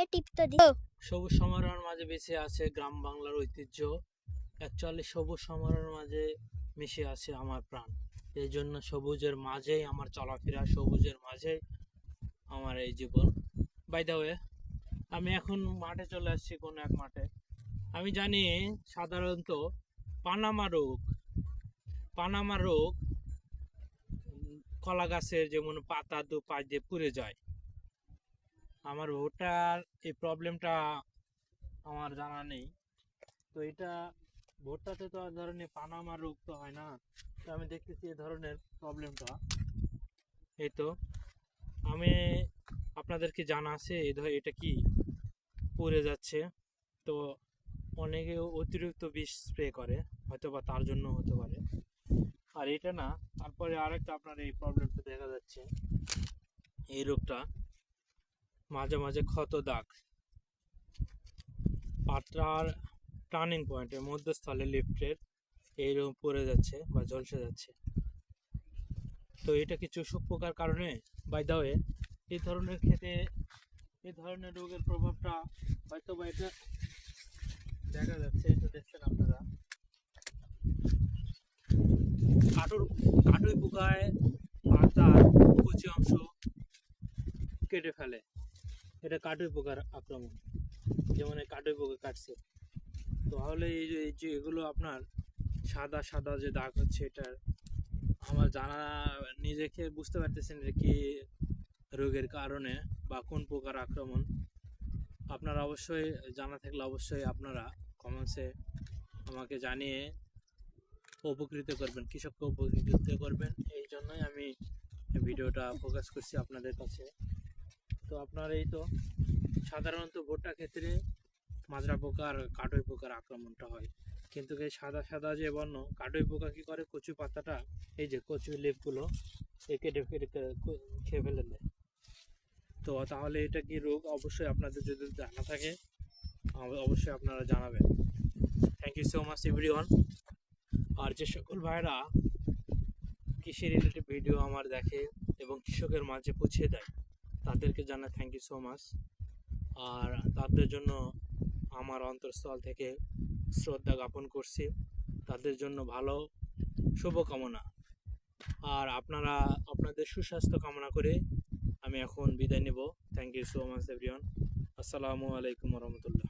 এ টিপ সবুজ সমারোহের মাঝে বেঁচে আছে গ্রাম বাংলার ঐতিহ্য। অ্যাকচুয়ালি সবুজ সমারোহের মাঝে মিশে আছে আমার প্রাণ। এই জন্য সবুজের মাঝেই আমার চলাফেরা, সবুজের মাঝেই আমার এই জীবন। বাই দা ওয়ে আমি এখন মাঠে চলে আসছি কোনো এক মাঠে। আমি জানি সাধারণত পানামা রোগ পানামা রোগ কলা গাছের যেমন পাতা দু পাশ দিয়ে পুড়ে যায় আমার ভুট্টার এই প্রবলেমটা আমার জানা নেই। তো এটা ভোটটাতে তো আর ধরনের পানামা রোগ তো হয় না। তো আমি দেখতেছি এ ধরনের প্রবলেমটা এই তো, আমি আপনাদেরকে জানা আছে ধর এটা কি পড়ে যাচ্ছে। তো অনেকে অতিরিক্ত বিষ স্প্রে করে হয়তো বা তার জন্য হতে পারে। আর এটা না, তারপরে আরেকটা আপনার এই প্রবলেমটা দেখা যাচ্ছে। এই রোগটা মাঝে মাঝে ক্ষত দাগ। পাত্রার টার্নিং পয়েন্টের মধ্যস্থলে লিফটের এইরকম পড়ে যাচ্ছে বা ঝলসে যাচ্ছে। তো এটা কিছু পোকার কারণে বাই দা ওয়ে এই ধরনের ক্ষেতে এই ধরনের রোগের প্রভাবটা হয়তো বা এটা দেখা যাচ্ছে, এটা দেখছেন আপনারা। কাটুর, কাটুই পোকায় পাতার কুচি অংশ কেটে ফেলে। এটা কাটুই পোকার আক্রমণ। যেমন এই কাটুই পোকা কাটছে। তাহলে এই যে এগুলো আপনার সাদা সাদা যে দাগ হচ্ছে এটার, আমার জানা নিজেকে বুঝতে পারতেছেন যে কি রোগের কারণে বা কোন প্রকার আক্রমণ। আপনারা অবশ্যই, জানা থাকলে অবশ্যই আপনারা কমেন্টসে আমাকে জানিয়ে উপকৃত করবেন, কৃষককে উপকৃত করবেন। এই জন্যই আমি ভিডিওটা ফোকাস করছি আপনাদের কাছে। তো আপনার এই তো সাধারণত ভুট্টা ক্ষেত্রে মাজরা পোকা আর কাটুই পোকার আক্রমণটা হয়। কিন্তু এই সাদা সাদা যে বর্ণ, কাটুই পোকা কি করে? কচু পাতাটা, এই যে কচু লেপগুলো এ কেটে কেটে খেয়ে ফেলে দেয়। তো তাহলে এটা কি রোগ? অবশ্যই আপনাদের যদি জানা থাকে অবশ্যই আপনারা জানাবেন। Thank you so much everyone আর যে সকল ভাইরা কৃষি রিলেটেড ভিডিও আমার দেখে এবং কৃষকের মাঝে পৌঁছে দেয় তাদেরকে জানাই থ্যাংক ইউ সো মাচ আর তাদের জন্য আমার অন্তরস্থল থেকে শ্রদ্ধা জ্ঞাপন করছি। তাদের জন্য ভালো শুভকামনা। আর আপনারা, আপনাদের সুস্বাস্থ্য কামনা করে আমি এখন বিদায় নেব। Thank you so much everyone আসসালামু আলাইকুম রহমতুল্লাহ।